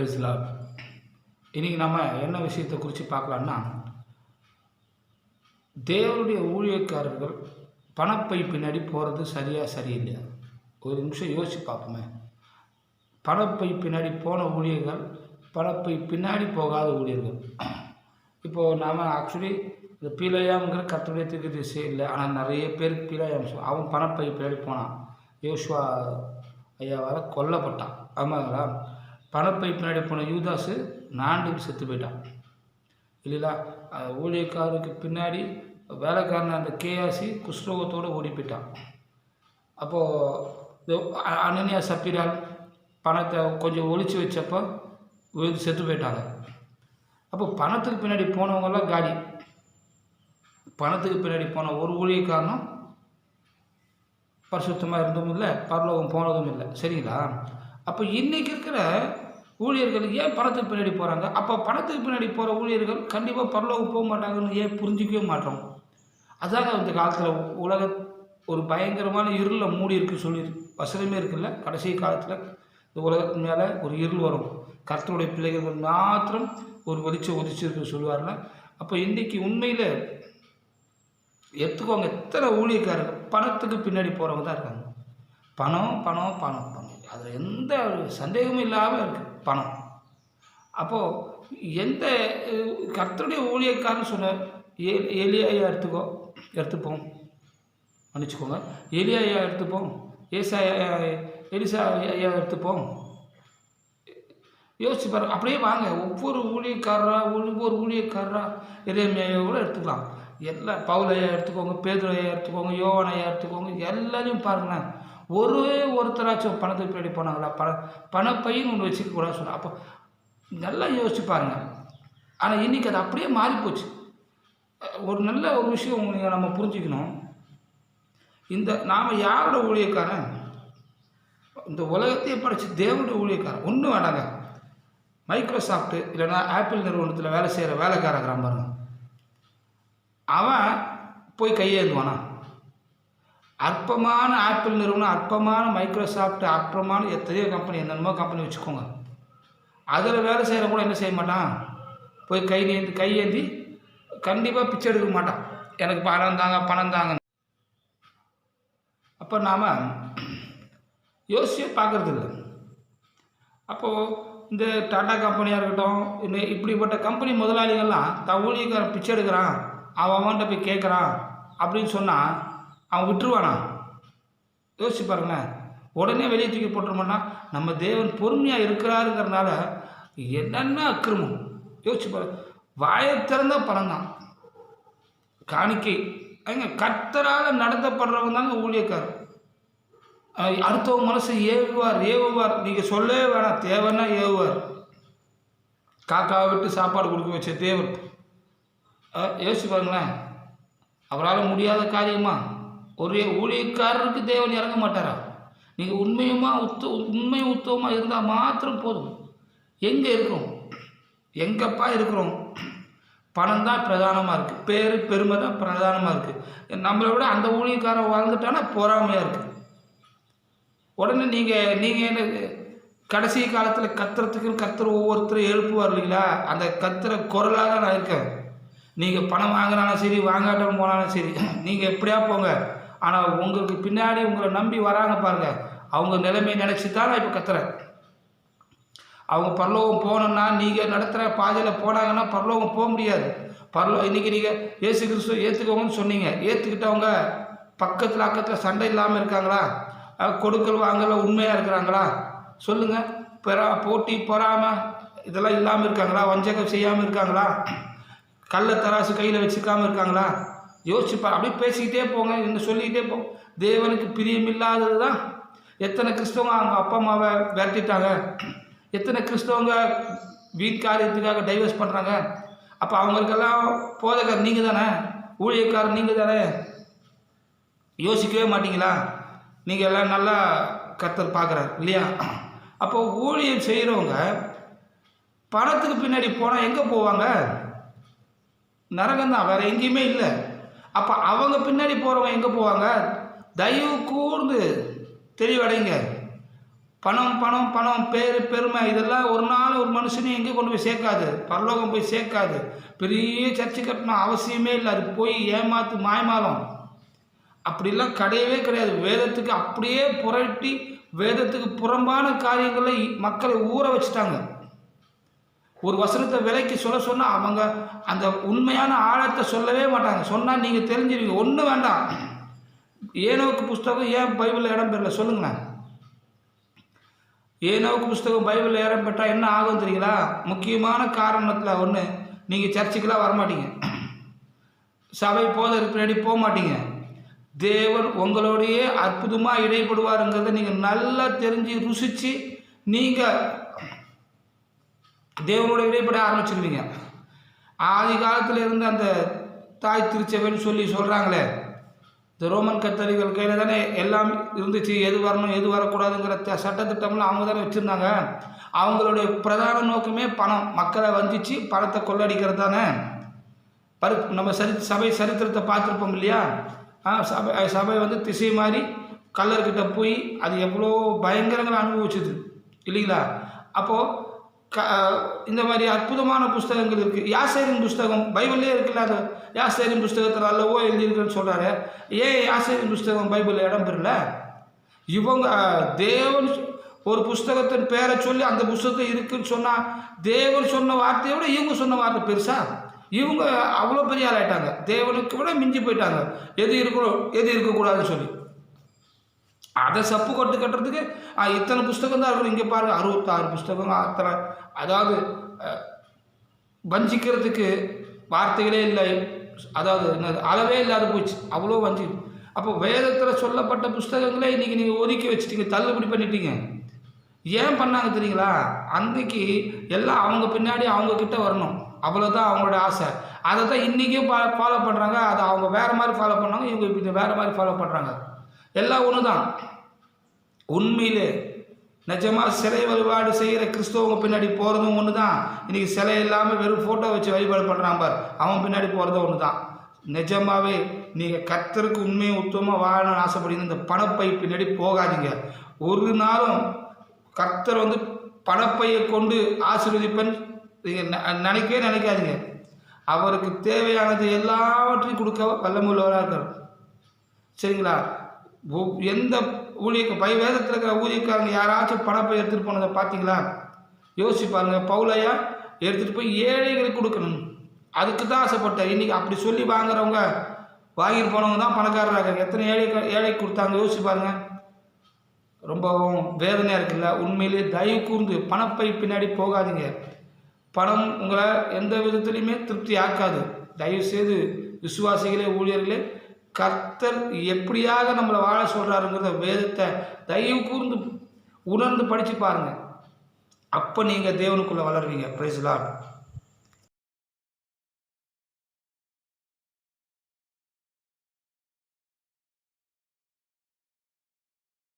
பிரைஸ்லாட் இன்றைக்கி நம்ம என்ன விஷயத்தை குறித்து பார்க்கலான்னா தேவனுடைய ஊழியக்காரர்கள் பணப்பை பின்னாடி போகிறது சரியாக சரியில்லையா? ஒரு நிமிஷம் யோசிச்சு பார்ப்போமே. பணப்பை பின்னாடி போன ஊழியர்கள் பணப்பை பின்னாடி போகாத ஊழியர்கள். இப்போது நாம் ஆக்சுவலி இந்த பீலையாம்ங்கிற கத்துடைய திருக்கு திசை இல்லை ஆனால் நிறைய பேருக்கு பீலையாம் அவன் பணப்பை பின்னாடி போனான். யோசுவா ஐயாவால் கொல்லப்பட்டான். ஆமாங்களா? பணப்பை பின்னாடி போன யூதாஸு நாண்டுக்கு செத்து போயிட்டான். இல்லைங்களா ஊழியக்காரருக்கு பின்னாடி வேலைக்காரன் அந்த கேஆசி குஷ்ரோகத்தோடு ஓடி போயிட்டான் அப்போது அனன்யா சப்பிரால் பணத்தை கொஞ்சம் ஒழிச்சு வச்சப்போ விழுந்து செத்து போயிட்டாங்க. அப்போ பணத்துக்கு பின்னாடி போனவங்கெல்லாம் காலி. பணத்துக்கு பின்னாடி போன ஒரு ஊழியக்காரனும் பரிசுத்தமாக இருந்ததும் இல்லை பரலோகம் போனதும் இல்லை. சரிங்களா? அப்போ இன்றைக்கி இருக்கிற ஊழியர்கள் ஏன் பணத்துக்கு பின்னாடி போகிறாங்க அப்போ பணத்துக்கு பின்னாடி போகிற ஊழியர்கள் கண்டிப்பாக பரலோகம் போக மாட்டாங்கன்னு ஏன் புரிஞ்சிக்கவே மாட்டோம்? அதாங்க இந்த காலத்தில் உலக ஒரு பயங்கரமான இருளில் மூடி இருக்கு சொல்லி வசனமே இருக்குல்ல? கடைசி காலத்தில் இந்த உலகத்து மேலே ஒரு இருள் வரும். கர்த்தருடைய பிள்ளைகள் மாத்திரம் ஒரு வெளிச்சம் ஒதிச்சிருக்கு சொல்லுவார்ல அப்போ இன்றைக்கி உண்மையில் எடுத்துக்கோங்க எத்தனை ஊழியக்காரர்கள் பணத்துக்கு பின்னாடி போகிறவங்க தான் இருக்காங்க. பணம் பணம் பணம் பணம். அதில் எந்த சந்தேகமும் இல்லாமல் இருக்குது பணம். அப்போது எந்த கர்த்தருடைய ஊழியக்காரன்னு சொன்ன ஏ எலியாயா எடுத்துக்கோ எடுத்துப்போம். மன்னிச்சுக்கோங்க. எலியாயா எடுத்துப்போம். ஏசாயா எலிசா ஐயா எடுத்துப்போம். யோசிச்சு பாருங்க அப்படியே வாங்க. ஒவ்வொரு ஊழியக்காரரா ஒவ்வொரு ஊழியக்காரரா இறைமையா கூட எடுத்துக்கலாம். எல்லா பவுலையா எடுத்துக்கோங்க பேதுரையா எடுத்துக்கோங்க யோவனையா எடுத்துக்கோங்க எல்லாரையும் பாருங்களேன். ஒரே ஒருத்தராச்சும் பணத்துக்கு பின்னாடி போனாங்களா? பண பணப்பையும் ஒன்று வச்சுக்க கூடாது சொன்னா அப்போ நல்லா யோசிச்சு பாருங்க. ஆனால் இன்றைக்கி அது அப்படியே மாறிப்போச்சு. ஒரு நல்ல ஒரு விஷயம் உங்களுக்கு நம்ம புரிஞ்சுக்கணும். இந்த நாம் யாரோட ஊழியக்காரன்? இந்த உலகத்தையே படைச்ச தேவனுடைய ஊழியக்காரன். ஒன்றும் வேண்டாங்க. மைக்ரோசாஃப்ட்டு இல்லைன்னா ஆப்பிள் நிறுவனத்தில் வேலை செய்கிற வேலைக்காரங்கிறான் பாருங்க. அவன் போய் கையேந்துவானா? அற்பமான ஆப்பிள் நிறுவனம் அற்பமான மைக்ரோசாஃப்ட் அற்பமான எத்தனையோ கம்பெனி என்னென்னமோ கம்பெனி வச்சுக்கோங்க. அதில் வேலை செய்கிற கூட என்ன செய்ய மாட்டான்? போய் கை ஏந்தி கை ஏந்தி கண்டிப்பாக பிச்சை எடுக்க மாட்டான். எனக்கு பணம் தாங்க பணம் தாங்க. அப்போ நாம் யோசிச்சு பார்க்குறது இல்லை. அப்போது இந்த டாடா கம்பெனியாக இருக்கட்டும் இந்த இப்படிப்பட்ட கம்பெனி முதலாளிகள்லாம் தான் ஊழியக்காரன் பிச்சை எடுக்கிறான் அவன் அவன்கிட்ட போய் கேட்குறான் அப்படின்னு சொன்னால் அவன் விட்டுருவானா? யோசிச்சு பாருங்களேன். உடனே வெளியே தூக்கி போட்டுருமான்னா நம்ம தேவன் பொறுமையாக இருக்கிறாருங்கிறனால என்னென்ன அக்கிரமம்? யோசிச்சு பாரு. வாயை திறந்த பணம் தான் காணிக்கை. அங்க கர்த்தரால் நடத்தப்படுறவங்க தாங்க ஊழியக்காரர். அடுத்தவங்க மனசு ஏவுவார் ஏவுவார். நீங்கள் சொல்லவே வேணாம். தேவைன்னா ஏவுவார். காக்காவை விட்டு சாப்பாடு கொடுக்க வச்ச தேவன். யோசிச்சு பாருங்களேன். அவரால் முடியாத காரியமா? ஒரே ஊழியக்காரருக்கு தேவன் இறங்க மாட்டாரா? நீங்கள் உண்மையுமா உத்த உண்மை உத்தவமாக இருந்தால் மாத்திரம் போதும். எங்கே இருக்கிறோம்? எங்கப்பா இருக்கிறோம்? பணம் தான் பிரதானமாக இருக்குது பேர் பெருமை தான் பிரதானமாக இருக்குது நம்மளை விட அந்த ஊழியக்காரன் வாழ்ந்துட்டானா பொறாமையாக இருக்குது உடனே நீங்கள் நீங்கள் என்ன கடைசி காலத்தில் கத்துறதுக்கு கத்துற ஒவ்வொருத்தரும் எழுப்புவார் இல்லைங்களா? அந்த கத்துற குரலாக தான் நான் இருக்கேன். நீங்கள் பணம் வாங்கினாலும் சரி வாங்காட்டம் போனாலும் சரி நீங்கள் எப்படியா போங்க? ஆனால் உங்களுக்கு பின்னாடி உங்களை நம்பி வராங்க பாருங்கள் அவங்க நிலைமையை நினச்சி தான் நான் இப்போ கத்துறேன் அவங்க பரலோகம் போகணுன்னா நீங்கள் நடத்துகிற பாதையில் போனாங்கன்னா பரலோகம் போக முடியாது. பரலோ இன்றைக்கி நீங்கள் ஏசு கிறிஸ்துவ ஏற்றுக்கோங்கன்னு சொன்னீங்க. ஏற்றுக்கிட்டவங்க பக்கத்தில் அக்கத்தில் சண்டை இல்லாமல் இருக்காங்களா? கொடுக்கல் வாங்கல உண்மையாக இருக்கிறாங்களா? சொல்லுங்கள் பெறா போட்டி பொறாமை இதெல்லாம் இல்லாமல் இருக்காங்களா? வஞ்சகம் செய்யாமல் இருக்காங்களா? கள்ள தராசு கையில் வச்சுக்காமல் இருக்காங்களா? யோசிச்சு அப்படியே பேசிக்கிட்டே போங்க இன்னும் சொல்லிக்கிட்டே போ. தேவனுக்கு பிரியமில்லாதது தான் எத்தனை கிறிஸ்தவங்க அவங்க அப்பா அம்மாவை விரட்டிட்டாங்க. எத்தனை கிறிஸ்தவங்க வீட்காரியத்துக்காக டைவர்ஸ் பண்ணுறாங்க அப்போ அவங்களுக்கெல்லாம் போதகர் நீங்கள் தானே ஊழியக்காரர் நீங்கள் தானே யோசிக்கவே மாட்டிங்களா? நீங்கள் எல்லாம் நல்லா கத்தர் பார்க்குறாரு இல்லையா? அப்போ ஊழியம் செய்கிறவங்க பணத்துக்கு பின்னாடி போனால் எங்கே போவாங்க? நரகம் தான் வேறு எங்கேயுமே இல்லை. அப்போ அவங்க பின்னாடி போகிறவங்க எங்கே போவாங்க? தயவு கூர்ந்து தெளிவடைங்க. பணம் பணம் பணம் பேர் பெருமை இதெல்லாம் ஒரு நாள் ஒரு மனுஷனையும் எங்கேயும் கொண்டு போய் சேர்க்காது. பரலோகம் போய் சேர்க்காது. பெரிய சர்ச்சை கட்டணும் அவசியமே இல்லை. அது போய் ஏமாத்து மாயமாலம். அப்படிலாம் கிடையவே கிடையாது. வேதத்துக்கு அப்படியே புரட்டி வேதத்துக்கு புறம்பான காரியங்களை மக்களை ஊற வச்சுட்டாங்க. ஒரு வசனத்தை விலைக்கு சொல்ல சொன்னால் அவங்க அந்த உண்மையான ஆழத்தை சொல்லவே மாட்டாங்க. சொன்னால் நீங்கள் தெரிஞ்சிருவீங்க. ஒன்றும் வேண்டாம். ஏனோக்கு புஸ்தகம் ஏன் பைபிளில் இடம் பெறல? சொல்லுங்களேன். ஏனோக்கு புஸ்தகம் பைபிளில் இடம் பெற்றால் என்ன ஆகும் தெரியுங்களா? முக்கியமான காரணத்தில் ஒன்று நீங்கள் சர்ச்சுக்கெலாம் வரமாட்டீங்க. சபை போதற்கு பின்னாடி போக மாட்டீங்க தேவன் உங்களோடையே அற்புதமாக இடைப்படுவாருங்கிறத நீங்கள் நல்லா தெரிஞ்சு ருசித்து நீங்கள் தேவனோட இடைப்பட ஆரம்பிச்சிருவீங்க. ஆதி காலத்தில் இருந்து அந்த தாய் திருச்சபைன்னு சொல்லி சொல்கிறாங்களே இந்த ரோமன் கத்தரிகள் கையில் தானே எல்லாம் இருந்துச்சு எது வரணும் எது வரக்கூடாதுங்கிற த சட்டத்திட்டம்லாம் அவங்க தானே வச்சுருந்தாங்க. அவங்களுடைய பிரதான நோக்கமே பணம். மக்களை வஞ்சிச்சு பணத்தை கொள்ளடிக்கிறது தானே. பரு நம்ம சரி சபை சரித்திரத்தை பார்த்துருப்போம் இல்லையா? சபை சபை வந்து திசை மாறி கல்லர்கிட்ட போய் அது எவ்வளோ பயங்கரங்களை அனுபவிச்சுது. இல்லைங்களா? அப்போது க இந்த மாதிரி அற்புதமான புஸ்தகங்கள் இருக்குது யாசேரின் புஸ்தகம் பைபிள்லேயே இருக்குல்ல அந்த யாசேரின் புஸ்தகத்தில் அல்லவோ எழுதியிருக்குன்னு சொல்கிறாரு ஏன் யாசேரின் புஸ்தகம் பைபிளில் இடம் பெறல? இவங்க தேவன் ஒரு புஸ்தகத்தின் பேரை சொல்லி அந்த புஸ்தகத்தை இருக்குன்னு சொன்னால் தேவன் சொன்ன வார்த்தையை விட இவங்க சொன்ன வார்த்தை பெருசா? இவங்க அவ்வளோ பெரிய ஆளாயிட்டாங்க. தேவனுக்கு விட மிஞ்சி போயிட்டாங்க. எது இருக்கணும் எது இருக்கக்கூடாதுன்னு சொல்லி. அதை சப்பு கொட்டு கட்டுறதுக்கு இத்தனை புஸ்தகம் தான் இருக்கணும் இங்கே பாருங்கள் அறுபத்தாறு புஸ்தகம் அத்தனை. அதாவது வஞ்சிக்கிறதுக்கு வார்த்தைகளே இல்லை. அதாவது என்னது அளவே இல்லாத போச்சு. அவ்வளோ வஞ்சி. அப்போ வேதத்தில் சொல்லப்பட்ட புஸ்தகங்களே இன்றைக்கி நீங்கள் ஒதுக்கி வச்சுட்டீங்க தள்ளுபடி பண்ணிட்டீங்க. ஏன் பண்ணாங்க தெரியுங்களா? அன்றைக்கி எல்லாம் அவங்க பின்னாடி அவங்கக்கிட்ட வரணும். அவ்வளோதான் அவங்களோட ஆசை. அதை தான் இன்றைக்கும் பா ஃபாலோ பண்ணுறாங்க அதை அவங்க வேறு மாதிரி ஃபாலோ பண்ணாங்க இவங்க வேறு மாதிரி ஃபாலோ பண்ணுறாங்க எல்லாம் ஒன்று தான் உண்மையிலே நிஜமாக சிலை வழிபாடு செய்கிற கிறிஸ்தவங்க பின்னாடி போகிறதும் ஒன்று தான் இன்றைக்கி சிலை இல்லாமல் வெறும் ஃபோட்டோ வச்சு வழிபாடு பண்ணுறான் பார். அவன் பின்னாடி போகிறதும் ஒன்று தான் நிஜமாகவே நீங்கள் கத்தருக்கு உண்மையை உத்தமமாக வாழணும்னு ஆசைப்படுங்க இந்த பணப்பை பின்னாடி போகாதீங்க. ஒரு நாளும் கர்த்தர் வந்து பணப்பையை கொண்டு ஆசீர்வதிப்பேன் நீங்கள் நினைக்கவே நினைக்காதீங்க. அவருக்கு தேவையானது எல்லாவற்றையும் கொடுக்க வல்லமுள்ளவராக இருக்கார் சரிங்களா? எந்த ஊழிய பை வேதத்தில் இருக்கிற ஊழியக்காரங்க யாராச்சும் பணப்பை எடுத்துகிட்டு போனதை பார்த்தீங்களா? யோசிப்பாருங்க பவுலையா எடுத்துகிட்டு போய் ஏழைகளுக்கு கொடுக்கணும். அதுக்கு தான் ஆசைப்பட்டார். இன்றைக்கி அப்படி சொல்லி வாங்குறவங்க வாங்கிட்டு போனவங்க தான் பணக்காரராக எத்தனை ஏழை ஏழைக்கு கொடுத்தாங்க யோசிப்பாருங்க ரொம்பவும் வேதனையாக இருக்குல்ல? உண்மையிலே தயவு கூர்ந்து பணப்பை பின்னாடி போகாதீங்க. பணம் உங்களை எந்த விதத்துலையுமே திருப்தி ஆக்காது. தயவு செய்து விசுவாசிகளே ஊழியர்களே கர்த்தர் எப்படியாக நம்மளை வாழ சொல்கிறாருங்கிறத வேதத்தை தயவு கூர்ந்து உணர்ந்து படித்து பாருங்கள் அப்போ நீங்கள் தேவனுக்குள்ளே வளருவீங்க. பிரைஸ்